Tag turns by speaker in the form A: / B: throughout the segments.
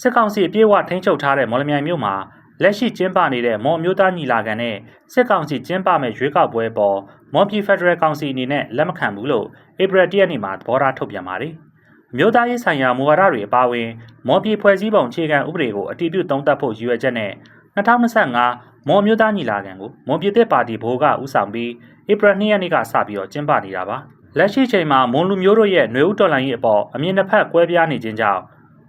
A: စစ်ကောင်စီအပြည့်အဝထိန်းချုပ်ထားတဲ့မော်လမြိုင်မြို့မှာလက်ရှိကျင်းပနေတဲ့မော်မျိုးသားညီလာခံနဲ့စစ်ကောင်စီကျင်းပမဲ့ရွေးကောက်ပွဲပေါ်မော်ပြည်ဖက်ဒရယ်ကောင်စီအနေနဲ့လက်မခံဘူးလို့ဧပြီ၁ရက်နေ့မှာသဘောထားထုတ်ပြန်ပါတယ်။မြို့သားရေးဆိုင်ရာမူဝါဒတွေအပါအဝင်မော်ပြည်ဖွဲ့စည်းပုံအခြေခံဥပဒေကိုအတည်ပြုသုံးသပ်ဖို့ရည်ရွယ်ချက်နဲ့2025မော်မျိုးသားညီလာခံကိုမော်ပြည်သက်ပါတီဘိုးကဦးဆောင်ပြီးဧပြီ2ရက်နေ့ကစပြီးတော့ကျင်းပနေတာပါ။လက်ရှိချိန်မှာမွန်လူမျိုးတို့ရဲ့ຫນွေဥတော်လှန်ရေးအပေါ်အမြင်တစ်ဖက်ကွဲပြားနေခြင်းကြောင့်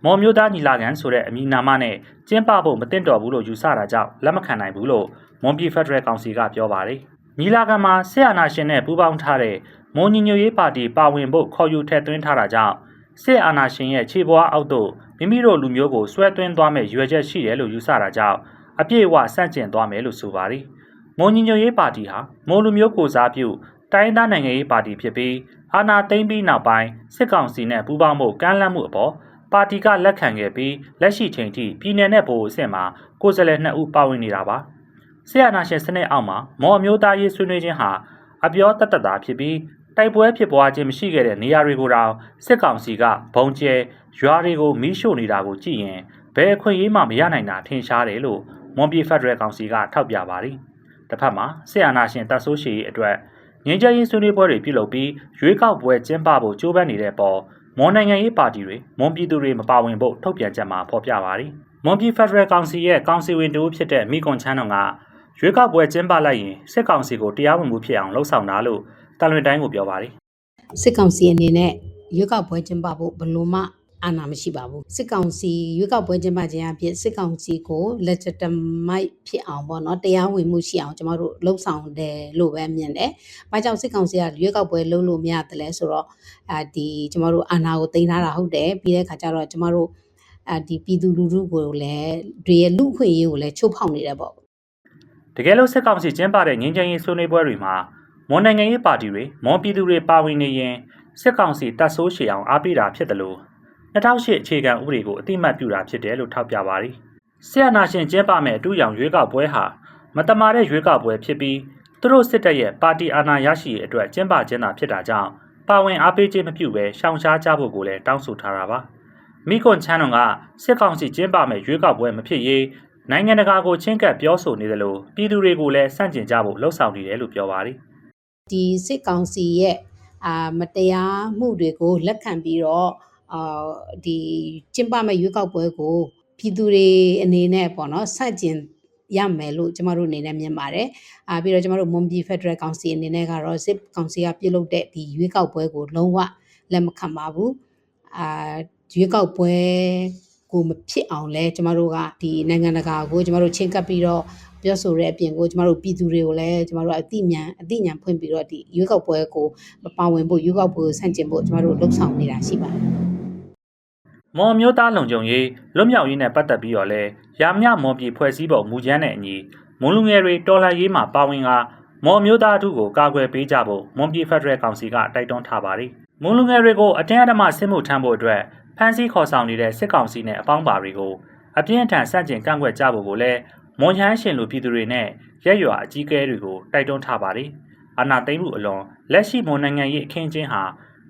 A: မော်မျိုးသားညီလာခံဆိုတဲ့အမည်နာမနဲ့ကျင်းပဖို့မသင့်တော်ဘူးလို့ယူဆတာကြောင့်လက်မခံနိုင်ဘူးလို့မွန်ပြည်ဖက်ဒရယ်ကောင်စီကပြောပါတယ်။ညီလာခံမှာဆရာနာရှင်နဲ့ပူးပေါင်းထားတဲ့မွန်ညီညွတ်ရေးပါတီပါဝင်ဖို့ခေါ်ယူထည့်သွင်းထားတာကြောင့်စစ်အာဏာရှင်ရဲ့ခြေပွားအောက်သို့မိမိတို့လူမျိုးကိုဆွဲသွင်းသွားမဲ့ရွယ်ချက်ရှိတယ်လို့ယူဆတာကြောင့်အပြည့်အဝဆန့်ကျင်သွားမယ်လို့ဆိုပါတယ်။မွန်ညီညွတ်ရေးပါတီဟာမွန်လူမျိုးကိုစားပြုတိုင်းသားနိုင်ငံရေးပါတီဖြစ်ပြီးအာဏာသိမ်းပြီးနောက်ပိုင်းစစ်ကောင်စီနဲ့ပူးပေါင်းဖို့ကမ်းလှမ်းမှုအပေါ် ပါတီကလက်ခံခဲ့ပြီးလက်ရှိချိန်ထိပြည်내နဲ့ဗဟိုအဆင့်မှာကိုယ်စားလှယ်နှစ်ဦးပါဝင်နေတာပါဆရာနာရှင်စနစ်အောက်မှာမော်အမျိုးသားရေးဆွေးနွေးခြင်းဟာအပြောတတ်တတ်တာဖြစ်ပြီးတိုက်ပွဲဖြစ်ပွားခြင်းမရှိခဲ့တဲ့နေရာတွေကိုတောင်စစ်ကောင်စီကဘုံကျဲရွာတွေကိုမီးရှို့နေတာကိုကြည့်ရင်ဘယ်အခွင့်အရေးမှမရနိုင်တာထင်ရှားတယ်လို့မွန်ပြည်ဖက်ဒရယ်ကောင်စီကထောက်ပြပါတယ်တစ်ဖက်မှာဆရာနာရှင်တပ်ဆိုးရှိရေးအတွက်ငင်းကြရေးဆွေးနွေးပွဲတွေပြုလုပ်ပြီးရွေးကောက်ပွဲကျင်းပဖို့ကြိုးပမ်းနေတဲ့ပေါ် မွန်နိုင်ငံရေးပါတီတွေမွန်ပြည်သူတွေမပါဝင်ဖို့ထုတ်ပြန်ချက်မှာဖော်ပြပါတယ်။မွန်ပြည်ဖက်ဒရယ်ကောင်စီရဲ့ကောင်စီဝင်တူဖြစ်တဲ့မိကွန်ချန်းတော်ကရွေးကောက်ပွဲကျင်းပလိုက်ရင်စစ်ကောင်စီကိုတရားဝင်မှုဖြစ်အောင်လှုံ့ဆော်တာလို့တန်လွင်တိုင်းကိုပြောပါတယ်
B: စစ်ကောင်စီအနေနဲ့ရွေးကောက်ပွဲကျင်းပဖို့ဘယ်လို့မှ အာဏာမရှိပါဘူးစစ်ကောင်စီရွေးကောက်ပွဲကျင်းပခြင်းအဖြစ်စစ်ကောင်စီကို legitimate ဖြစ်အောင်ပေါ့နော်တရားဝင်မှုရှိအောင်ကျမတို့လှုံ့ဆော်တယ်လို့ပဲမြင်တယ်။ဘာကြောင့်စစ်ကောင်စီကရွေးကောက်ပွဲလုပ်လို့မရတယ်လဲဆိုတော့အာဒီကျမတို့အာဏာကိုတင်ထားတာဟုတ်တယ်ပြီးတဲ့ခါကျတော့ကျမတို့အာဒီပြည်သူလူထုကိုလည်းတွေရဲ့လူခွင့်ရေးကိုလည်းချုပ်ဖောက်နေတယ်ပေါ့။
A: တကယ်လို့စစ်ကောင်စီကျင်းပတဲ့ငင်းချင်ရေးဆွေးနွေးပွဲတွေမှာမွန်နိုင်ငံရေးပါတီတွေမွန်ပြည်သူတွေပါဝင်နေရင်စစ်ကောင်စီတပ်ဆိုးရှည်အောင်အားပေးတာဖြစ်တယ်လို့ 2008အခြေခံဥပဒေကိုအတိမတ်ပြုတာဖြစ်တယ်လို့ထောက်ပြပါတယ်။ဆရာနာရှင်ကျင်းပမဲ့အတူရောင်ရွေးကောက်ပွဲဟာမတမာတဲ့ရွေးကောက်ပွဲဖြစ်ပြီးသူတို့စစ်တပ်ရဲ့ပါတီအာဏာရရှိရေးအတွက်ကျင်းပခြင်းသာဖြစ်တာကြောင့်ပါဝင်အားပေးခြင်းမပြုဘဲရှောင်ရှားကြဖို့ကိုလည်းတောင်းဆိုထားတာပါ။မိကွန်ချန်တော်ကစစ်ကောင်စီကျင်းပမဲ့ရွေးကောက်ပွဲမဖြစ်ရေးနိုင်ငံတကာကိုချင်းကပ်ပြောဆိုနေတယ်လို့ပြည်သူတွေကိုလည်းစန့်ကျင်ကြဖို့လှုံ့ဆော်နေတယ်လို့ပြောပါတယ်
B: ဒီစစ်ကောင်စီရဲ့အာမတရားမှုတွေကိုလက်ခံပြီးတော့ အာဒီကျင်းပမဲ့ရွေးကောက်ပွဲကိုပြည်သူတွေအနေနဲ့ပေါ့နော်ဆန့်ကျင်ရမယ်လို့ကျမတို့အနေနဲ့မြင်ပါတယ်။အာပြီးတော့ကျမတို့မွန်ပြည်ဖက်ဒရယ်ကောင်စီအနေနဲ့ကတော့စစ်ကောင်စီကပြုလုပ်တဲ့ဒီရွေးကောက်ပွဲကိုလုံးဝလက်မခံပါဘူး။အာရွေးကောက်ပွဲကိုမဖြစ်အောင်လဲကျမတို့ကဒီနိုင်ငံတကာကိုကျမတို့ချင်းကပ်ပြီးတော့ပြောဆိုတဲ့အပြင်ကိုကျမတို့ပြည်သူတွေကိုလည်းကျမတို့အသိဉာဏ်အသိဉာဏ်ဖွင့်ပြီးတော့ဒီရွေးကောက်ပွဲကိုမပါဝင်ဖို့ရွေးကောက်ပွဲကိုဆန့်ကျင်ဖို့ကျမတို့လှုံ့ဆော်နေတာရှိပါတယ်။
A: မော်မျိုးသားလုံခြုံရေးလွတ်မြောက်ရေးနဲ့ပတ်သက်ပြီးတော့လဲရာမြမော်ပြည်ဖွဲ့စည်းပုံမူကျန်းတဲ့အညီမွန်လူငယ်တွေတော်လှန်ရေးမှာပါဝင်ကမော်မျိုးသားအထုကိုကာကွယ်ပေးကြဖို့မွန်ပြည်ဖက်ဒရယ်ကောင်စီကတိုက်တွန်းထားပါတယ်။မွန်လူငယ်တွေကိုအတင်းအဓမ္မစစ်မှုထမ်းဖို့အတွက်ဖမ်းဆီးခေါ်ဆောင်နေတဲ့စစ်ကောင်စီနဲ့အပေါင်းပါတွေကိုအပြင်းအထန်ဆန့်ကျင်ကန့်ကွက်ကြဖို့ကိုလည်းမွန်ချမ်းရှင်လူပြည်သူတွေနဲ့ရက်ရွာအကြီးအကဲတွေကိုတိုက်တွန်းထားပါတယ်။အာဏာသိမ်းမှုအလွန်လက်ရှိမွန်နိုင်ငံရေးအခင်းအကျင်းဟာ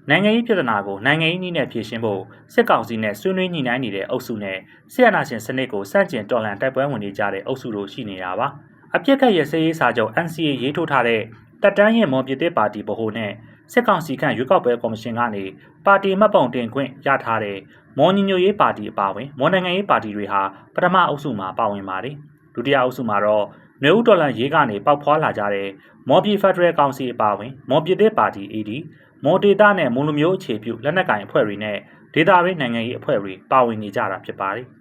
A: နိုင်ငံရေးပြဿနာကိုနိုင်ငံရေးနည်းနဲ့ဖြေရှင်းဖို့စစ်ကောင်စီနဲ့ဆွေးနွေးညှိနှိုင်းနေတဲ့အုပ်စုနဲ့ဆီယနာရှင်စနစ်ကိုစန့်ကျင်တော်လှန်တိုက်ပွဲဝင်နေကြတဲ့အုပ်စုတို့ရှိနေတာပါ။အပြစ်ကရဲ့စရေးစာချုပ် NCA ရေးထိုးထားတဲ့တက်တန်းရင်မော်ပြည်သစ်ပါတီဗဟိုနဲ့စစ်ကောင်စီခန့်ရွေးကောက်ပွဲကော်မရှင်ကနေပါတီမှတ်ပုံတင်ခွင့်ရထားတဲ့မော်ညီညွတ်ရေးပါတီအပါအဝင်မော်နိုင်ငံရေးပါတီတွေဟာပထမအုပ်စုမှာပါဝင်ပါတယ်။ဒုတိယအုပ်စုမှာတော့နေဦးတော်လန်ရေးကနေပေါက်ဖွာလာကြတဲ့မော်ပြည်ဖက်ဒရယ်ကောင်စီအပါအဝင်မော်ပြည်သစ်ပါတီ AD မော်ဒေတာနဲ့မွန်လူမျိုးအခြေပြုလက်နက်ကိုင်အဖွဲ့တွေနဲ့ဒေတာရင်းနိုင်ငံရေးအဖွဲ့တွေပါဝင်နေကြတာဖြစ်ပါတယ်။